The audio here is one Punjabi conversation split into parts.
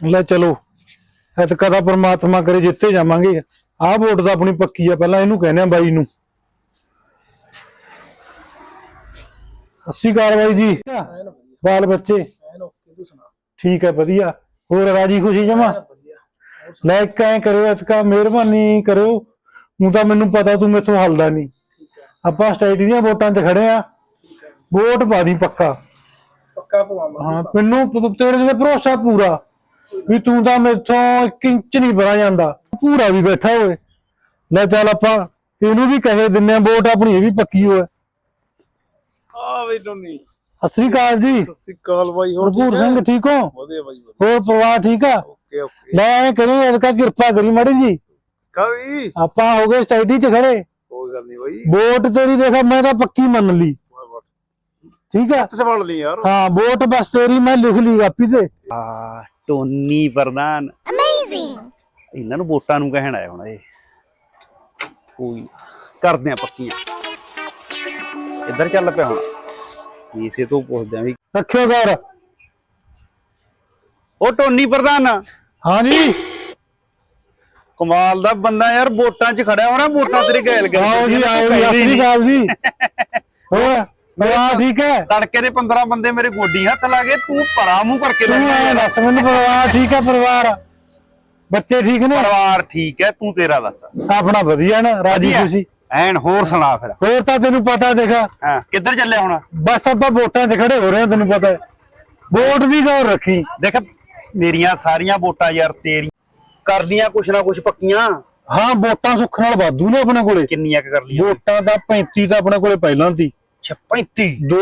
ਲੈ ਚਲੋ। ਐਤਕਾ ਦਾ ਪ੍ਰਮਾਤਮਾ ਕਰੇ ਜਿੱਤੇ ਜਾਵਾਂਗੇ। ਆਹ ਵੋਟ ਤਾਂ ਆਪਣੀ ਪੱਕੀ ਆ ਪਹਿਲਾਂ ਇਹਨੂੰ ਕਹਿੰਦੇ ਆ ਬਾਈ ਨੂੰ। ਸੱਸੀ ਬਾਈ ਜੀ। ਬਾਲ ਬੱਚੇ। ਠੀਕ ਹੈ ਵਧੀਆ। ਹੋਰ ਰਾਜੀ ਖੁਸ਼ੀ ਜਮਾ? ਲੈ ਇੱਕ ਐ ਕਰਿਓ ਐਤਕਾ ਮਿਹਰਬਾਨੀ ਕਰਿਓ ਹੁਣ ਤਾਂ ਮੈਨੂੰ ਪਤਾ ਤੂੰ ਮੈਥੋਂ ਹਲਦਾ ਨਹੀਂ। ਆਪਾਂ ਸਟੇਟ ਦੀਆਂ ਵੋਟਾਂ 'ਤੇ ਖੜੇ ਆ। ਵੋਟ ਪਾ ਦੀ ਪੱਕਾ। ਪੱਕਾ ਪਵਾਵਾਂ ਹਾਂ ਮੈਨੂੰ ਤੇਰੇ ਤੇ ਭਰੋਸਾ ਪੂਰਾ। ਵੀ ਤੂੰ ਤਾਂ ਮੈਥੋਂ ਇੱਕ ਇੰਚ ਨਹੀਂ ਬਣਾ ਜਾਂਦਾ। ਪੂਰਾ ਵੀ ਬੈਠਾ ਹੋਏ ਲੈ ਚੱਲ ਆਪਾਂ ਇਹਨੂੰ ਵੀ ਕਹੇ ਦਿੰਨੇ ਆ ਵੋਟ ਆਪਣੀ ਇਹ ਵੀ ਪੱਕੀ ਹੋਏ ਆ ਵੀ ਟੋਨੀ ਸਤਿ ਸ੍ਰੀ ਅਕਾਲ ਜੀ। ਸਤਿ ਸ਼੍ਰੀ ਅਕਾਲ ਬਾਈ ਹੋਰ ਭਰਪੂਰ ਸਿੰਘ ਠੀਕ ਹੋ? ਵਧੀਆ ਬਾਈ ਵਧੀਆ। ਹੋਰ ਪਰਿਵਾਰ ਠੀਕ ਆ? Okay okay. ਲੈ ਐ ਕਰੀ ਇਹਦਾ ਕਿਰਪਾ ਕਰੀ ਮਾੜੀ ਜੀ। ਕਵੀ ਆਪਾਂ ਹੋ ਗਏ ਸਟੈਡੀ 'ਚ ਖੜੇ। ਕੋਈ ਗੱਲ ਨਹੀਂ ਬਾਈ। ਵੋਟ ਤੇਰੀ ਦੇਖਾ ਮੈਂ ਤਾਂ ਪੱਕੀ ਮੰਨ ਲਈ। ਠੀਕ ਆ? ਹੱਥ ਸੰਭਾਲ ਲਈ ਯਾਰ। ਹਾਂ ਵੋਟ ਬਸ ਤੇਰੀ ਮੈਂ ਲਿਖ ਲਈ ਕਾਪੀ ਤੇ। ਆ ਟੋਨੀ ਪ੍ਰਧਾਨ ਅਮੇਜ਼ਿੰਗ ਇਹਨਾਂ ਨੂੰ ਵੋਟਾਂ ਨੂੰ ਕਹਿਣ ਆਇਆ ਹੁਣ ਇਹ। ਕੋਈ ਕਰਦੇ ਆ ਪੱਕੀਆਂ। ਇੱਧਰ ਚੱਲ ਪਿਆ ਹੁਣ। ਇਸੇ ਤੋਂ ਪੁੱਛਦੇ ਆ ਵੀ ਰੱਖਿਓ ਗੌਰ ਉਹ ਟੋਨੀ ਪ੍ਰਧਾਨ ਹਾਂ ਜੀ ਕਮਾਲ ਦਾ ਬੰਦਾ ਯਾਰ ਵੋਟਾਂ 'ਚ ਖੜਿਆ ਹੋਣਾ ਵੋਟਾਂ ਤੇਰੇ ਗੈਲ ਕਰ ਆਓ ਜੀ ਆਓ ਜੀ ਸਤਿ ਸ੍ਰੀ ਅਕਾਲ ਜੀ। ਹੋਰ। ਪਰਿਵਾਰ ਠੀਕ ਹੈ। ਤੜਕੇ ਦੇ 15 ਬੰਦੇ ਮੇਰੇ ਗੋਡੀ ਹੱਥ ਲਾ ਗਏ ਤੂੰ ਪਰਾ ਮੂੰਹ ਕਰਕੇ ਤੂੰ ਐਂ ਦੱਸ ਮੈਨੂੰ ਪਰਿਵਾਰ ਠੀਕ ਹੈ ਪਰਿਵਾਰ? ਬੱਚੇ ਠੀਕ ਨੇ? ਪਰਿਵਾਰ ਠੀਕ ਹੈ ਤੂੰ ਤੇਰਾ ਦੱਸ। ਆਪਣਾ ਵਧੀਆ ਨਾ ਰਾਜੀ ਵਧੀਆ। ਖੁਸ਼ੀ। ਐਨ ਹੋਰ ਸੁਣਾ ਫਿਰ। ਹੋਰ ਤਾਂ ਤੈਨੂੰ ਪਤਾ ਦੇਖਾ। ਹਾਂ ਕਿੱਧਰ ਚੱਲਿਆ ਹੁਣ? ਬਸ ਆਪਾਂ ਵੋਟਾਂ 'ਤੇ ਖੜੇ ਹੋ ਰਹੇ ਹਾਂ ਤੈਨੂੰ ਪਤਾ। ਹੈ ਵੋਟ ਵੀ ਗੌਰ ਰੱਖੀ। ਦੇਖ ਮੇਰੀਆਂ ਸਾਰੀਆਂ ਵੋਟਾਂ ਯਾਰ ਤੇਰੀ। ਕਰਦੀਆਂ ਕੁਛ ਨਾ ਕੁਛ ਪੱਕੀਆਂ। ਹਾਂ ਵੋਟਾਂ ਸੁੱਖ ਨਾਲ ਵਾਧੂ ਨੇ ਆਪਣੇ ਕੋਲੇ। ਕਿੰਨੀਆਂ ਕੁ ਕਰ ਲੀਆਂ ਵੋਟਾਂ ਦਾ 35 ਤਾਂ ਆਪਣੇ ਕੋਲੇ ਪਹਿਲਾਂ ਸੀ। 35 ਦੋ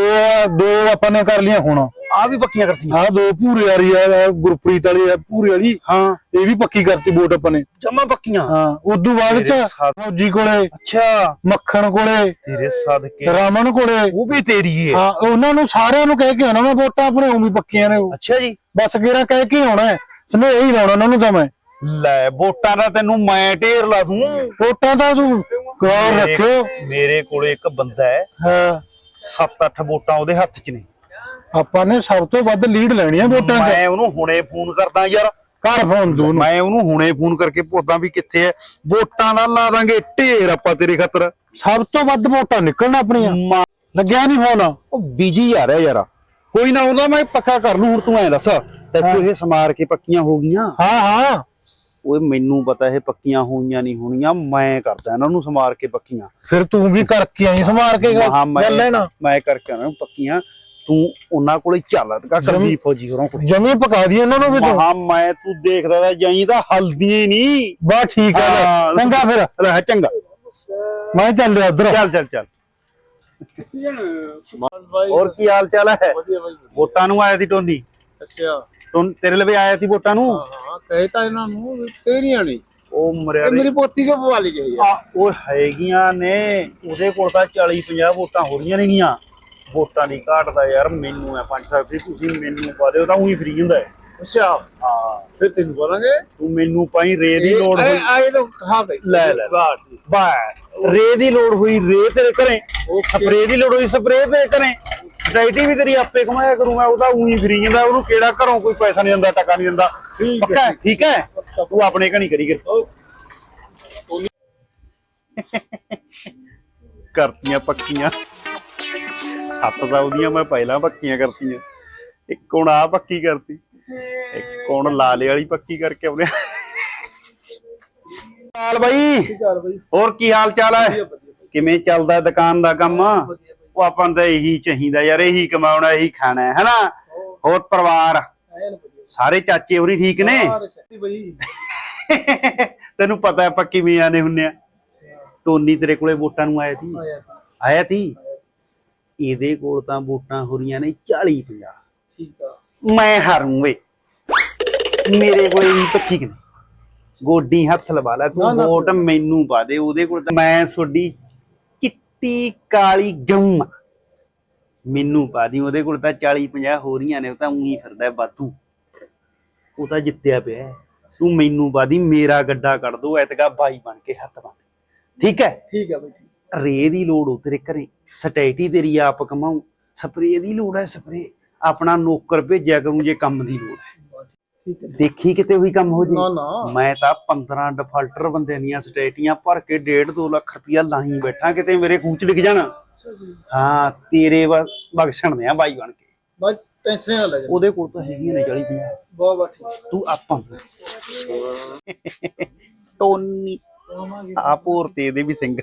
ਦੋ ਆਪਾਂ ਨੇ ਕਰ ਲੀਆਂ ਹੁਣ। ਆ ਵੀ ਪੱਕੀਆਂ ਕਰਤੀਆਂ। ਆਹ ਦੋ ਭੂਰੇ ਵਾਲੀ ਆ ਗੁਰਪ੍ਰੀਤ ਵਾਲੀ ਆ ਭੂਰੇ ਵਾਲੀ। ਹਾਂ। ਇਹ ਵੀ ਪੱਕੀ ਕਰਤੀ ਵੋਟ ਆਪਾਂ ਨੇ। ਜਮਾ ਪੱਕੀਆਂ। ਹਾਂ ਉਦੋਂ ਬਾਅਦ ਮੇਰੇ ਚ ਸਾਥ- ਫੌਜੀ ਕੋਲੇ ਅੱਛਾ। ਮੱਖਣ ਕੋਲੇ ਤੇਰੇ ਸਦਕੇ। ਰਾਮਨ ਕੋਲੇ। ਉਹ ਵੀ ਤੇਰੀ ਏ। ਹਾਂ ਉਹਨਾਂ ਨੂੰ ਸਾਰਿਆਂ ਨੂੰ ਕਹਿ ਕੇ ਆਉਣਾ ਮੈਂ ਵੋਟਾਂ ਆਪਣੇ ਉਵੇਂ ਹੀ ਪੱਕੀਆਂ ਨੇ। ਉਹ। ਅੱਛਾ ਜੀ। ਬਸ ਕਿਹੜਾ ਕਹਿ ਕੇ ਆਉਣਾ ਹੈ। ਸਨੇ ਇਹੀ ਲਾਉਣਾ ਉਹਨਾਂ ਨੂੰ ਤਾਂ ਮੈਂ। ਲੈ ਵੋਟਾਂ ਦਾ ਤੈਨੂੰ ਮੈਂ ਢੇਰ ਲਾ ਦੂੰ। ਵੋਟਾਂ ਤਾਂ ਤੂੰ ਗੌਰ ਮੇਰੇ- ਰੱਖਿਓ। ਮੇਰੇ ਕੋਲੇ ਇੱਕ ਬੰਦਾ ਹੈ। ਹਾਂ। 7-8 ਵੋਟਾਂ ਉਹਦੇ ਹੱਥ 'ਚ ਨੇ। ਆਪਾਂ ਨੇ ਸਭ ਤੋਂ ਵੱਧ ਲੀਡ ਲੈਣੀ ਹੈ ਵੋਟਾਂ 'ਚ। ਮੈਂ ਉਹਨੂੰ ਹੁਣੇ ਫੋਨ ਕਰਦਾ ਯਾਰ। ਘਰ ਫੋਨ ਦੂ ਨੂੰ ਮੈਂ ਉਹਨੂੰ ਹੁਣੇ ਫੋਨ ਕਰਕੇ ਪੁੱਛਦਾ ਵੀ ਕਿੱਥੇ ਹੈ। ਵੋਟਾਂ ਦਾ ਲਾ ਦਾਂਗੇ ਢੇਰ ਆਪਾਂ ਤੇਰੇ ਖਾਤਰ। ਸਭ ਤੋਂ ਵੱਧ ਵੋਟਾਂ ਨਿਕਲਣ ਆਪਣੀਆਂ। ਮਾ- ਲੱਗਿਆ ਨਹੀਂ ਫੋਨ? ਉਹ ਬਿਜ਼ੀ ਆ ਰਿਹਾ ਯਾਰ। ਕੋਈ ਨਾ ਉਹਦਾ ਮੈਂ ਪੱਕਾ ਕਰ ਲੂ ਹੁਣ ਤੂੰ ਐ ਦੱਸ। ਤੈਨੂੰ ਇਹ ਸਮਾਰ ਕੇ ਪੱਕੀਆਂ ਹੋ ਗਈਆਂ। ਹਾਂ ਹਾਂ। ਓਏ ਮੈਨੂੰ ਪਤਾ ਇਹ ਪੱਕੀਆਂ ਹੋਈਆਂ ਨਹੀਂ ਹੋਣੀਆਂ ਮੈਂ ਕਰਦਾ ਇਹਨਾਂ ਨੂੰ ਸਮਾਰ ਕੇ ਪੱਕੀਆਂ। ਫਿਰ ਤੂੰ ਵੀ ਕਰਕੇ ਆਈ ਸਮਾਰ ਕੇ ਮੈਂ ਗੱਲ ਨਾ ਮੈਂ ਕਰਕੇ ਉਹਨਾਂ ਨੂੰ ਪੱਕੀਆਂ ਤੂੰ ਉਹਨਾਂ ਕੋਲੇ ਚੱਲ ਕਾ ਕਰਦੀ ਫੌਜੀ ਹੋਰਾਂ ਕੋਲ। ਜਮੀ ਪਕਾ ਦੀ ਇਹਨਾਂ ਨੂੰ ਵੀ ਤੂੰ। ਮਹਾ ਮੈਂ ਤੂੰ ਦੇਖਦਾ ਤਾਂ ਜਾਈ ਤਾਂ ਹਲਦੀ ਨਹੀਂ। ਬਾ ਠੀਕ ਹੈ ਲੈ। ਹਾਂ। ਚੰਗਾ ਫਿਰ। ਰਹਿ ਚੰਗਾ। ਮੈਂ ਚੱਲ ਰਿਹਾ ਉਧਰ। ਚੱਲ ਚੱਲ ਚੱਲ। ਹੋਰ ਕੀ ਹਾਲ ਚਾਲ ਹੈ? ਵਧੀਆ ਬਾਈ ਵੋਟਾਂ ਨੂੰ ਆਇਆ ਸੀ ਟੋਨੀ? ਅੱਛਾ। ਟੋਨ ਤੇਰੇ ਲਵੇ ਆਇਆ ਸੀ ਵੋਟਾਂ ਨੂੰ? ਹਾਂ ਕਹੇ ਤਾਂ ਇਹਨਾਂ ਨੂੰ ਵੀ ਤੇਰੀਆਂ ਨਹੀਂ ਉਹ ਮਰਿਆ ਇਹ ਮੇਰੀ ਪੋਤੀ ਕੋ ਪਵਾ ਲਈ ਗਈ ਆ? ਉਹ ਹੈਗੀਆਂ ਨੇ। ਉਹਦੇ ਕੋਲ ਤਾਂ 40 50 ਵੋਟਾਂ ਹੋ ਰਹੀਆਂ ਨੇਗੀਆਂ। ਵੋਟਾਂ ਨਹੀਂ ਘਾਟਦਾ ਯਾਰ ਮੈਨੂੰ ਐ ਪੰਜ ਸਕਦੀ ਤੁਸੀਂ ਮੈਨੂੰ ਪਾ ਦਿਓ ਤਾਂ ਉਹੀ ਫਰੀ ਹੁੰਦਾ ਹੈ। ਅੱਛਾ ਹਾਂ। ਫਿਰ ਤੈਨੂੰ ਬੋਲਾਂਗੇ ਤੂੰ ਮੈਨੂੰ ਪਾਈ ਰੇ ਦੀ ਲੋੜ ਅਰੇ ਹੋਈ। ਆਏ ਤਾਂ ਖਾ ਗਈ ਲੈ ਲੈ। ਠੀਕ। ਬਾ ਰੇ ਦੀ ਲੋੜ ਹੋਈ ਰੇ ਤੇਰੇ ਘਰੇ। ਸਪਰੇ ਦੀ ਲੋੜ ਹੋਈ ਸਪਰੇ ਤੇਰੇ ਘਰੇ। ਡਾਈਟੀ ਵੀ ਤੇਰੀ ਆਪੇ ਕਮਾਇਆ ਕਰੂੰਗਾ ਉਹਦਾ ਉਹੀ ਫਰੀ ਜਾਂਦਾ ਉਹਨੂੰ ਕਿਹੜਾ ਘਰੋਂ ਕੋਈ ਪੈਸਾ ਨਹੀਂ ਦਿੰਦਾ ਟਕਾ ਨਹੀਂ ਦਿੰਦਾ। ਠੀਕ ਹੈ, ਪੱਕਾ ਹੈ? ਠੀਕ ਹੈ? ਤੂੰ ਆਪਣੇ ਘਣੀ ਕਰੀ ਕਰ ਕਰਤੀਆਂ ਪੱਕੀਆਂ। ਸੱਤ ਤਾਂ ਉਹਦੀਆਂ ਮੈਂ ਪਹਿਲਾਂ ਪੱਕੀਆਂ ਕਰਤੀਆਂ। ਇੱਕ ਹੁਣ ਆ ਪੱਕੀ ਕਰਤੀ। ਇੱਕ ਹੁਣ ਲਾਲੇ ਵਾਲੀ ਪੱਕੀ ਕਰਕੇ ਆਉਂਦੇ ਹਾਲ ਬਾਈ? ਚੱਲ ਬਾਈ? ਹੋਰ ਕੀ ਹਾਲ ਚਾਲ ਹੈ? ਕਿਵੇਂ ਚੱਲਦਾ ਦੁਕਾਨ ਦਾ ਕੰਮ? ਉਹ ਆਪਾਂ ਨੂੰ ਤਾਂ ਇਹੀ ਚਾਹੀਦਾ ਯਾਰ ਇਹੀ ਕਮਾਉਣਾ ਇਹੀ ਖਾਣਾ ਹੈ ਹਨਾ? ਹੋਰ ਪਰਿਵਾਰ? ਐਨ ਵਧੀਆ। ਸਾਰੇ ਚਾਚੇ ਹੋਰੀ ਠੀਕ ਨੇ? ਸਾਰੇ ਸੱਤੀ ਬਾਈ। ਤੈਨੂੰ ਪਤਾ ਆਪਾਂ ਕਿਵੇਂ ਆਨੇ ਹੁੰਨੇ ਆ। ਟੋਨੀ ਤੇਰੇ ਕੋਲੇ ਵੋਟਾਂ ਨੂੰ ਆਇਆ ਸੀ? ਆਇਆ ਤਾਂ, ਆਇਆ ਸੀ? ਇਹਦੇ ਕੋਲ ਤਾਂ ਵੋਟਾਂ ਹੋ ਰਹੀਆਂ ਨੇ 40 50 ਠੀਕ ਆ। ਮੈਂ ਹਾਰੂ ਵੇ ਮੇਰੇ ਕੋਲੇ ਵੀ 25 ਕਿਨੇ ਗੋਡੀ ਹੱਥ ਲਵਾ ਲੈ ਤੂੰ ਵੋਟ ਮੈਨੂੰ ਪਾ ਦੇ ਉਹਦੇ ਕੋਲ ਤਾਂ ਮੈਂ ਤੁਹਾਡੀ ਚਿੱਟੀ ਕਾਲੀ ਆਂ। ਮੈਨੂੰ ਪਾ ਦੀ ਉਹਦੇ ਕੋਲ ਤਾਂ 40 50 ਹੋ ਰਹੀਆਂ ਨੇ ਉਹ ਤਾਂ ਉਹੀ ਫਿਰਦਾ ਬਾਤੂ ਉਹ ਤਾਂ ਜਿੱਤਿਆ ਪਿਆ ਹੈ। ਤੂੰ ਮੈਨੂੰ ਪਾ ਦੀ ਮੇਰਾ ਗੱਡਾ ਕੱਢ ਦੋ ਐਤਕਾ ਬਾਈ ਬਣ ਕੇ ਹੱਥ ਬੰਨ ਠੀਕ ਹੈ? ਠੀਕ ਆ ਬਾਈ ਰੇ ਦੀ ਲੋੜ ਹੋ ਤੇਰੇ ਘਰੇ ਸਟੈਟੀ ਤੇਰੀ ਆਪ ਕਮਾਉ ਸਪਰੇ ਦੀ ਲੋੜ ਹੈ ਸਪਰੇ ਆਪਣਾ ਨੌਕਰ ਭੇਜਿਆ ਕਰੂੰ ਜੇ ਕੰਮ ਦੀ ਲੋੜ ਹੈ। ਠੀਕ ਹੈ। ਦੇਖੀ ਕਿਤੇ ਉਹੀ ਕੰਮ ਹੋ ਜੇ? ਨਾ ਨਾ। ਮੈਂ ਤਾਂ 15 ਡਿਫਾਲਟਰ ਬੰਦਿਆਂ ਦੀਆਂ ਸਟੇਟੀਆਂ ਭਰ ਕੇ 1.5 2 ਲੱਖ ਰੁਪਇਆ ਲਾਹੀਂ ਬੈਠਾ ਕਿਤੇ ਮੇਰੇ ਕੂਚ ਡਿੱਗ ਜਾਣ। ਅੱਛਾ ਜੀ। ਹਾਂ ਤੇਰੇ ਬਖਸ਼ਣ ਦੇ ਆ ਬਾਈ ਬਣ ਕੇ। ਬਾਈ ਟੈਨਸ਼ਨ ਨਾ ਲੈ ਜਾ। ਉਹਦੇ ਕੋਲ ਤਾਂ ਹੈਗੀਆਂ ਨੇ 40 50 ਬਹੁਤ ਬਹੁਤ ਠੀਕ। ਤੂੰ ਆਪਾਂ ਟੋਨੀ। ਆਵਾਂਗੇ। ਆ ਭੋਰ ਤੇ ਇਹਦੇ ਵੀ ਸਿੰਘ।